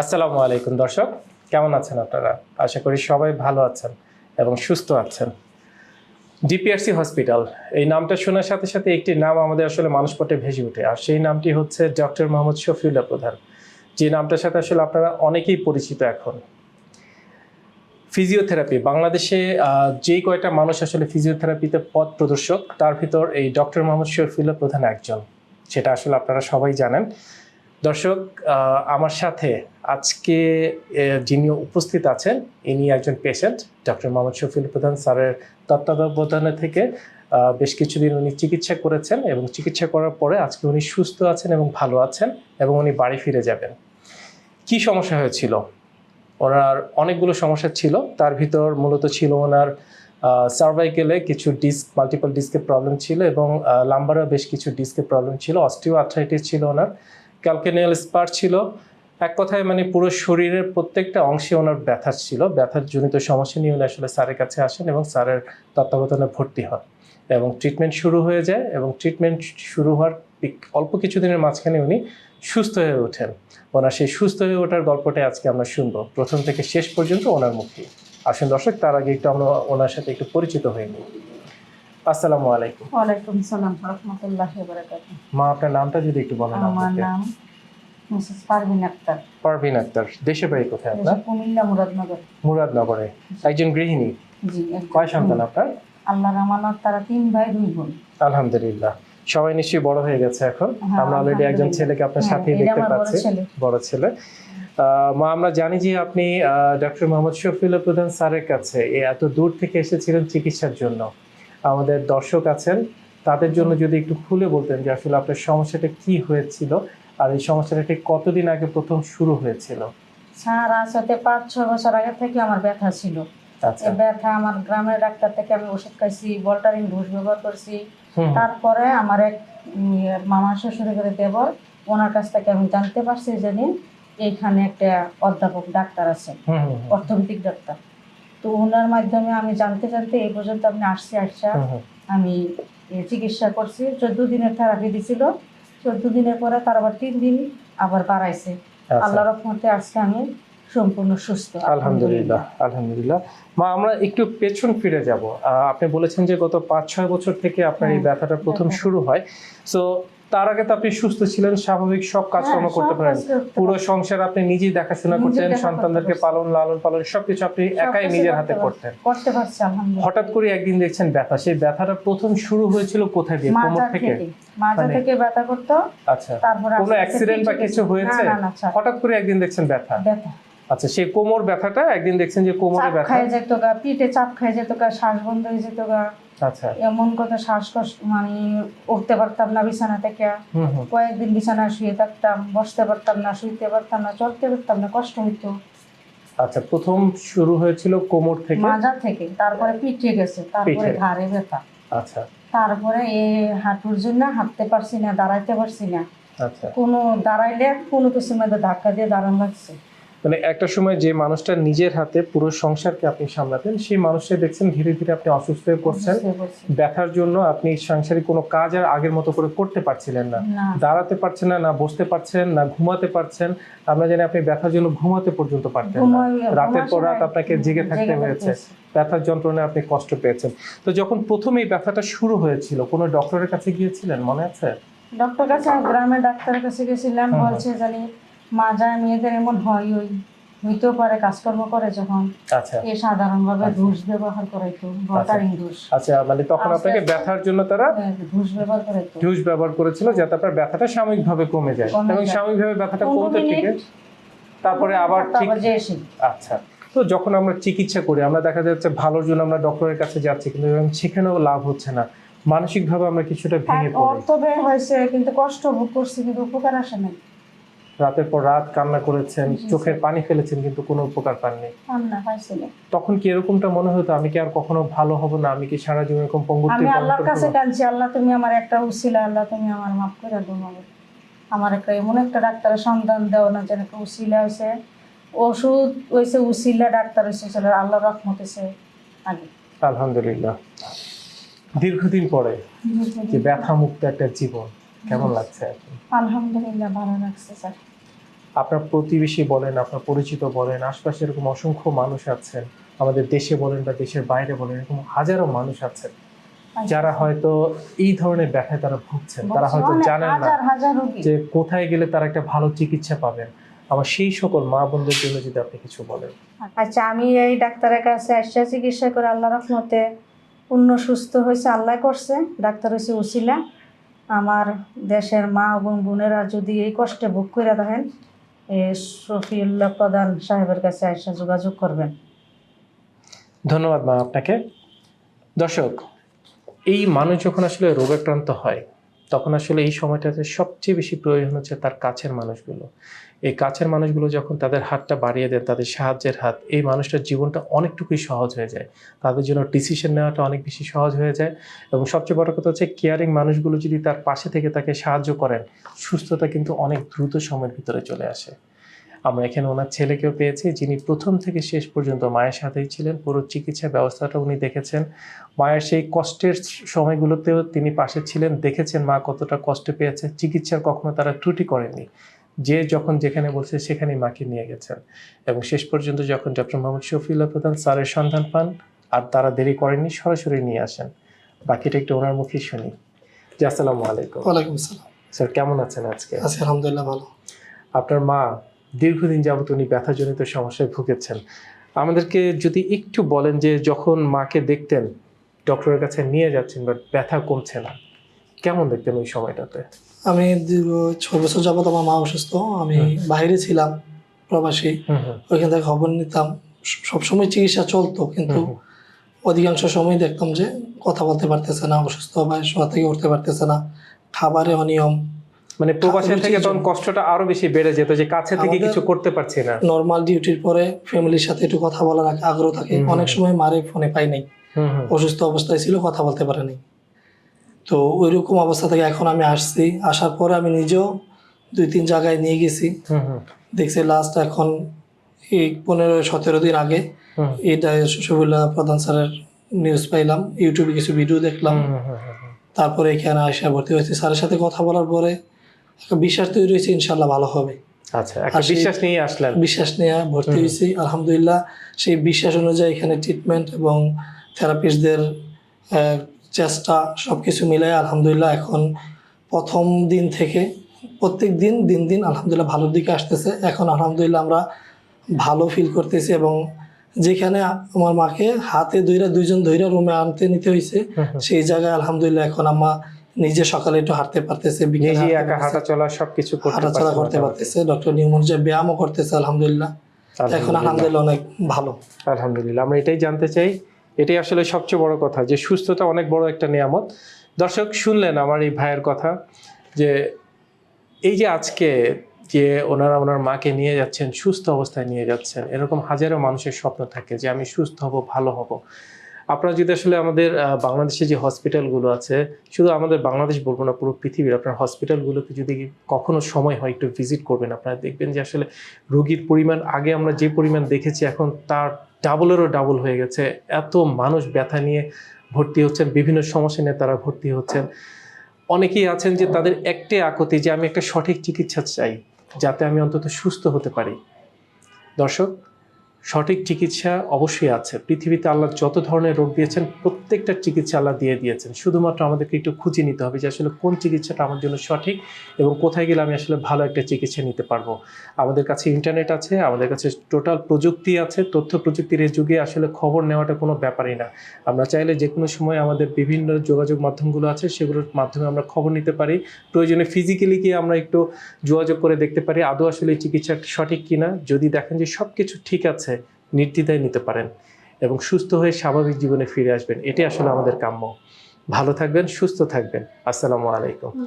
আসসালামু আলাইকুম দর্শক, কেমন আছেন আপনারা? আশা করি সবাই ভালো আছেন এবং সুস্থ আছেন। ডিপিআরসি হসপিটাল এই নামটা শোনার সাথে সাথে একটি নাম আমাদের আসলে মানুষপটে ভেসে ওঠে, আর সেই নামটি হচ্ছে ডক্টর মোহাম্মদ শফিউল্লাহ প্রধান। যে নামটার সাথে আসলে আপনারা অনেকেই পরিচিত এখন। ফিজিওথেরাপি বাংলাদেশে যেই কয়টা মানুষ আসলে ফিজিওথেরাপিতে পথ প্রদর্শক, তার ভিতর এই ডক্টর মোহাম্মদ শফিউল্লাহ প্রধান একজন। সেটা আসলে আপনারা সবাই জানেন। দর্শক আমার সাথে আজকে যিনি উপস্থিত আছেন, ইনি একজন পেশেন্ট ডক্টর মোহাম্মদ শফিল প্রধান স্যারের তত্ত্বাবধানে থেকে বেশ কিছুদিন উনি চিকিৎসা করেছেন এবং চিকিৎসা করার পরে আজকে উনি সুস্থ আছেন এবং ভালো আছেন এবং উনি বাড়ি ফিরে যাবেন। কি সমস্যা হয়েছিল? ওনার অনেকগুলো সমস্যা ছিল, তার ভিতর মূলত ছিল ওনার সার্ভাইকেলে কিছু ডিস্ক মাল্টিপল ডিস্কের প্রবলেম ছিল এবং লাম্বারও বেশ কিছু ডিস্কের প্রবলেম ছিল অস্টিও আর্থ্রাইটিস ছিল ওনার। ক্যালকেনিয়াল স্পার ছিল। এক কথায় মানে পুরো শরীরের প্রত্যেকটা অংশে ওনার ব্যথা ছিল। ব্যথার জনিত সমস্যা নিয়ে উনি আসলে স্যারের কাছে আসেন এবং স্যারের তত্ত্বাবধানে ভর্তি হন এবং ট্রিটমেন্ট শুরু হয়ে যায় এবং ট্রিটমেন্ট শুরু হওয়ার অল্প কিছুদিনের মাঝখানে উনি সুস্থ হয়ে ওঠেন। ওনার সেই সুস্থ হয়ে ওঠার গল্পটাই আজকে আমরা শুনব। প্রথম থেকে শেষ পর্যন্ত ওনার মুখে আসুন দর্শক, তার আগে একটু আমরা ওনার সাথে একটু পরিচিত হয়ে নিই। আসসালামু আলাইকুম। ওয়ালাইকুম সালাম রহমতুল্লাহ বারাকাত মা আপনার নামটা যদি একটু বলেন আমার নাম মিসেস পারভিন আক্তার। পারভিন আক্তার বাড়ি কোথায় আপনার? কুমিল্লা মুরাদনগর। মুরাদনগরে। একজন গৃহিণী? জি কয় সন্তান আপনার? আল্লাহর আমানত তারা তিন ভাই দুই বোন। আলহামদুলিল্লাহ। সবাই নিশ্চয়ই বড় হয়ে গেছে এখন। হ্যাঁ, আমরা অলরেডি একজন ছেলেকে আপনার হ্যাঁ, সাথেই দেখতে পাচ্ছি। বড় ছেলে। আহ, মা আমরা জানি যে আপনি ডক্টর মোহাম্মদ শফিউল্লাহ প্রধান স্যারের কাছে এত দূর থেকে এসেছিলেন চিকিৎসার জন্য। আমাদের দর্শক আছেন তাদের জন্য যদি একটু খুলে বলতেন যে আসলে আপনার সমস্যাটা কি হয়েছিল আর এই সমস্যাটা ঠিক কতদিন আগে প্রথম শুরু হয়েছিল? স্যার আসতে পাঁচ ছয় বছর আগে থেকে আমার ব্যথা ছিল। আচ্ছা। ব্যথা আমার গ্রামের ডাক্তার থেকে আমি ওষুধ খাইছি বল্টারিং ঘুষ ব্যবহার করছি। তারপরে আমার এক মামা শ্বশুরের করে দেবর ওনার কাছ থেকে আমি জানতে পারছি যেদিন এইখানে একটা অধ্যাপক ডাক্তার আছে অর্থনৈতিক ডাক্তার। তো ওনার মাধ্যমে আমি জানতে জানতে এই পর্যন্ত আমি আসছি আসা হুম, হুম। আমি চিকিৎসা করছি। চোদ্দ দিনের থেরাপি দিছিল। চোদ্দ দিনের পরে তার আবার তিন দিন আবার বাড়াইছে। আচ্ছা। আল্লাহ রহমতে আজকে আমি সম্পূর্ণ সুস্থ। আলহামদুলিল্লাহ আলহামদুলিল্লাহ। মা আমরা একটু পেছন ফিরে যাব। আপনি বলেছেন যে গত পাঁচ ছয় বছর থেকে আপনার এই হ্যাঁ, ব্যথাটা প্রথম শুরু হয়। সো তার আগে তো আপনি সুস্থ ছিলেন স্বাভাবিক সব কাজকর্ম হ্যাঁ, করতে পারেন। পুরো। সংসার আপনি নিজেই দেখাশোনা করতেন সন্তানদেরকে পালন লালন পালন সবকিছু আপনি একাই নিজের হাতে করতেন। করতে পারছি আলহামদুলিল্লাহ। হঠাৎ করে একদিন দেখছেন ব্যথা সেই ব্যথাটা প্রথম শুরু হয়েছিল কোথায় দিয়ে? কোমর থেকে? মাজা মানে- থেকে ব্যথা করতো আচ্ছা তারপরে কোনো অ্যাক্সিডেন্ট বা কিছু হয়েছে। স্যার, হঠাৎ করে একদিন দেখছেন ব্যথা। ব্যথা। আচ্ছা সেই কোমর ব্যথাটা একদিন দেখছেন যে কোমরে ব্যথা? খাই যেত গা পিঠে চাপ খাই যেত গা শ্বাস বন্ধ হয়ে যেত গা। আচ্ছা। এমন কথা শ্বাসকষ্ট মানে উঠতে পারতাম না বিছানা থেকে। কয়েকদিন বিছানায় শুয়ে থাকতাম বসতে পারতাম না শুইতে পারতাম না চলতে পারতাম না কষ্ট হইতো। আচ্ছা প্রথম শুরু হয়েছিল কোমর থেকে? মাজা থেকে তারপরে পিঠে গেছে তারপরে। ঘাড়ে ব্যথা। আচ্ছা। তারপরে এ হাঁটুর জন্য হাঁটতে পারছি না দাঁড়াইতে পারছি না। আচ্ছা। কোনো দাঁড়াইলে কোনো কিছুর মধ্যে ধাক্কা দিয়ে দাঁড়ান লাগছে। মানে একটা সময় যে মানুষটা নিজের হাতে পুরো সংসারকে আপনি সামলাতেন সেই মানুষটা দেখছেন ধীরে ধীরে আপনি অসুস্থ হয়ে পড়ছেন। ব্যথার জন্য আপনি সাংসারিক কোনো কাজ আর আগের মতো করে করতে পারছিলেন না। না। দাঁড়াতে পারছেন না না বসতে পারছেন না ঘুমাতে পারছেন আমরা জানি আপনি ব্যথার জন্য ঘুমাতে পর্যন্ত পারতেন না। রাতের পর রাত আপনাকে জেগে থাকতে হয়েছে। ব্যথার যন্ত্রণায় আপনি কষ্ট পেয়েছেন। তো যখন প্রথম এই ব্যথাটা শুরু হয়েছিল কোনো ডক্টরের কাছে গিয়েছিলেন মনে আছে? ডক্টর কাছে গ্রামের ডাক্তারের কাছে গেছিলাম বলছে জানি মাজা মেয়েদের এমন হয় ওই হইতেও পারে কাজকর্ম করে যখন। আচ্ছা। এ সাধারণভাবে আচ্ছা। ঘুষ ব্যবহার করে তো বটারিং ঘুষ। আচ্ছা মানে তখন আপনাকে ব্যথার জন্য তারা হ্যাঁ, ঘুষ ব্যবহার করে তো জুস ব্যবহার করেছিল যাতে আপনার ব্যথাটা সাময়িকভাবে কমে যায়। এবং যায়। সাময়িকভাবে ব্যথাটা কমতে থেকে তারপরে আবার ঠিক আচ্ছা। তো যখন আমরা চিকিৎসা করি আমরা দেখা যাচ্ছে ভালোর জন্য আমরা ডক্টরের কাছে যাচ্ছি কিন্তু সেখানেও লাভ হচ্ছে না। মানসিকভাবে আমরা কিছুটা ভেঙে পড়ি। অর্থ ব্যয় হয়েছে কিন্তু কষ্ট ভোগ করছি কিন্তু উপকার আসে নাই। রাতের পর রাত কান্না করেছেন চোখের পানি ফেলেছেন কিন্তু কোনো উপকার পাননি। তখন কি এরকমটা মনে হতো আমি কি আর কখনো ভালো হব না আমি কি সারা জীবন এরকম পঙ্গুত্ব আমি আল্লাহর কাছে কাঁদছি আল্লাহ তুমি আমার একটা উসিলা আল্লাহ তুমি আমার মাফ করে দাও আমার একটা এমন একটা ডাক্তারের সন্ধান দেও না যেন একটা উসিলা হয়েছে। ওষুধ হয়েছে উসিলা ডাক্তার হয়েছে সেটা আল্লাহ রহমত হয়েছে আগে। আলহামদুলিল্লাহ। দীর্ঘদিন পরে যে ব্যথা মুক্ত একটা জীবন কেমন লাগছে আলহামদুলিল্লাহ ভালো লাগছে স্যার। আপনার প্রতিবেশী বলেন আপনার পরিচিত বলেন আশপাশে এরকম অসংখ্য মানুষ আছেন আমাদের দেশে বলেন বা দেশের বাইরে বলেন এরকম হাজারো মানুষ আছেন যারা হয়তো এই ধরনের ব্যথায় তারা ভুগছেন তারা হয়তো জানেন না যে কোথায় গেলে তারা একটা ভালো চিকিৎসা পাবেন। আমার সেই সকল মা বোনদের জন্য যদি আপনি কিছু বলেন। আচ্ছা আমি এই ডাক্তারের কাছে আসছে চিকিৎসা করে আল্লাহ রহমতে পূর্ণ সুস্থ হয়েছে আল্লাহ করছে ডাক্তার হয়েছে উসিলা আমার দেশের মা এবং বোনেরা যদি এই কষ্টে ভোগ করে থাকেন শফিউল্লাহ প্রধান সাহেবের কাছে এসে যোগাযোগ করবেন। ধন্যবাদ মা আপনাকে। দর্শক, এই মানুষ যখন আসলে রোগাক্রান্ত হয় তখন আসলে এই সময়টাতে সবচেয়ে বেশি প্রয়োজন হচ্ছে তার কাছের মানুষগুলো। এই কাছের মানুষগুলো যখন তাদের হাতটা বাড়িয়ে দেন, তাদের সাহায্যের হাত, এই মানুষটার জীবনটা অনেকটুকুই সহজ হয়ে যায়। তাদের জন্য ডিসিশন নেওয়াটা অনেক বেশি সহজ হয়ে যায় এবং সবচেয়ে বড় কথা হচ্ছে কেয়ারিং মানুষগুলো যদি তার পাশে থেকে তাকে সাহায্য করেন, সুস্থতা কিন্তু অনেক দ্রুত সময়ের ভিতরে চলে আসে। আমরা এখানে ওনার ছেলেকেও পেয়েছি যিনি প্রথম থেকে শেষ পর্যন্ত মায়ের সাথেই ছিলেন। পুরো চিকিৎসা ব্যবস্থাটা উনি দেখেছেন। মায়ের সেই কষ্টের সময়গুলোতেও তিনি পাশে ছিলেন। দেখেছেন মা কতটা কষ্ট পেয়েছে। চিকিৎসার কখনো তারা ত্রুটি করেনি যে যখন যেখানে বলছে সেখানেই মাকে নিয়ে গেছেন। এবং শেষ পর্যন্ত যখন ডক্টর মোহাম্মদ শফিউল্লাহ প্রধান স্যারের সন্ধান পান আর তারা দেরি করেননি সরাসরি নিয়ে আসেন। বাকিটা একটু ওনার মুখেই শুনি। জি আসসালামু আলাইকুম। ওয়ালাইকুম আসসালাম স্যার কেমন আছেন আজকে? আছি আলহামদুলিল্লাহ ভালো। আপনার মা দীর্ঘদিন যাবত উনি ব্যথাজনিত সমস্যায় ভুগেছেন। আমাদেরকে যদি একটু বলেন যে যখন মাকে দেখতেন ডক্টরের কাছে নিয়ে যাচ্ছেন বাট ব্যথা কমছে না কেমন দেখতেন ওই সময়টাতে? আমি দীর্ঘ ছয় বছর যাবত আমার মা অসুস্থ। আমি বাইরে ছিলাম প্রবাসী। ওইখান থেকে খবর নিতাম। সবসময় চিকিৎসা চলতো কিন্তু অধিকাংশ সময় দেখতাম যে কথা বলতে পারতেছে না অসুস্থ বা শোয়া থেকে উঠতে পারতেছে না। খাবারে অনিয়ম মানে প্রবাসে থেকে তখন কষ্টটা আরও বেশি বেড়ে যেত যে কাছে থেকে কিছু করতে পারছি না। নর্মাল ডিউটির পরে ফ্যামিলির সাথে একটু কথা বলার আগ্রহ থাকে। অনেক সময় মারে ফোনে পাই নাই। অসুস্থ অবস্থায় ছিল কথা বলতে পারে নাই। তো ওইরকম অবস্থা থেকে এখন আমি আসছি। আসার পরে আমি নিজেও দুই তিন জায়গায় নিয়ে গেছি। দেখছি লাস্ট এখন এই পনেরো সতেরো দিন আগে এটা শফিউল্লাহ প্রধান স্যারের নিউজ পাইলাম। ইউটিউবে কিছু ভিডিও দেখলাম। তারপরে এখানে আসা ভর্তি হয়েছে। স্যারের সাথে কথা বলার পরে বিশ্বাস তৈরি হয়েছে ইনশাল্লাহ ভালো হবে। আচ্ছা বিশ্বাস নিয়ে আসলেন। বিশ্বাস নিয়ে ভর্তি হয়েছি আলহামদুলিল্লাহ। সেই বিশ্বাস অনুযায়ী এখানে ট্রিটমেন্ট এবং থেরাপিস্টদের চেষ্টা সব কিছু মিলে আলহামদুলিল্লাহ এখন প্রথম দিন থেকে প্রত্যেক দিন দিন দিন আলহামদুলিল্লাহ ভালোর দিকে আসতেছে। এখন আলহামদুলিল্লাহ আমরা ভালো ফিল করতেছি এবং যেখানে আমার মাকে হাতে ধইরা দুইজন ধইরা রুমে আনতে নিতে হয়েছে। সেই জায়গায় আলহামদুলিল্লাহ এখন আমা নিজে সকালে একটু হাঁটতে পারতেছে নিজে একা হাঁটা চলা সবকিছু করতে হাঁটাচলা করতে পারতেছে। ডক্টর নিয়ম অনুযায়ী ব্যায়ামও করতেছে আলহামদুলিল্লাহ। এখন আলহামদুলিল্লাহ অনেক ভালো। আলহামদুলিল্লাহ আমরা এটাই জানতে চাই এটাই আসলে সবচেয়ে বড় কথা যে সুস্থতা অনেক বড় একটা নিয়ামত। দর্শক শুনলেন আমার এই ভাইয়ের কথা যে এই যে আজকে যে ওনারা ওনার মাকে নিয়ে যাচ্ছেন সুস্থ অবস্থায় নিয়ে যাচ্ছেন এরকম হাজারো মানুষের স্বপ্ন থাকে যে আমি সুস্থ হব ভালো হব। আপনারা যদি আসলে আমাদের বাংলাদেশে যে হসপিটালগুলো আছে, শুধু আমাদের বাংলাদেশ বলব না, পুরো পৃথিবীর আপনার হসপিটালগুলোতে যদি কখনো সময় হয় একটু ভিজিট করবেন, আপনারা দেখবেন যে আসলে রোগীর পরিমাণ, আগে আমরা যে পরিমাণ দেখেছি, এখন তার ডাবলেরও ডাবল হয়ে গেছে। এত মানুষ ব্যথা নিয়ে ভর্তি হচ্ছেন, বিভিন্ন সমস্যা নিয়ে তারা ভর্তি হচ্ছেন। অনেকেই আছেন যে তাদের একটাই আকতি যে আমি একটা সঠিক চিকিৎসা চাই, যাতে আমি অন্তত সুস্থ হতে পারি। দর্শক সঠিক চিকিৎসা অবশ্যই আছে। পৃথিবীতে আল্লাহ যত ধরনের রোগ দিয়েছেন, প্রত্যেকটা চিকিৎসা আল্লাহ দিয়ে দিয়েছেন। শুধুমাত্র আমাদেরকে একটু খুঁজে নিতে হবে যে আসলে কোন চিকিৎসাটা আমার জন্য সঠিক এবং কোথায় গেলে আমি আসলে ভালো একটা চিকিৎসা নিতে পারব। আমাদের কাছে ইন্টারনেট আছে, আমাদের কাছে টোটাল প্রযুক্তি আছে, তথ্য প্রযুক্তির এই যুগে আসলে খবর নেওয়াটা কোনো ব্যাপারই না। আমরা চাইলে যে কোনো সময় আমাদের বিভিন্ন যোগাযোগ মাধ্যমগুলো আছে, সেগুলোর মাধ্যমে আমরা খবর নিতে পারি। প্রয়োজনে ফিজিক্যালি গিয়ে আমরা একটু যোগাযোগ করে দেখতে পারি, আদৌ আসলে চিকিৎসা সঠিক কিনা। যদি দেখেন যে সব কিছু ঠিক আছে নির্দ্বিধায় নিতে পারেন এবং সুস্থ হয়ে স্বাভাবিক জীবনে ফিরে আসবেন। এটি আসলে আমাদের কাম্য। ভালো থাকবেন, সুস্থ থাকবেন। আসসালামু আলাইকুম।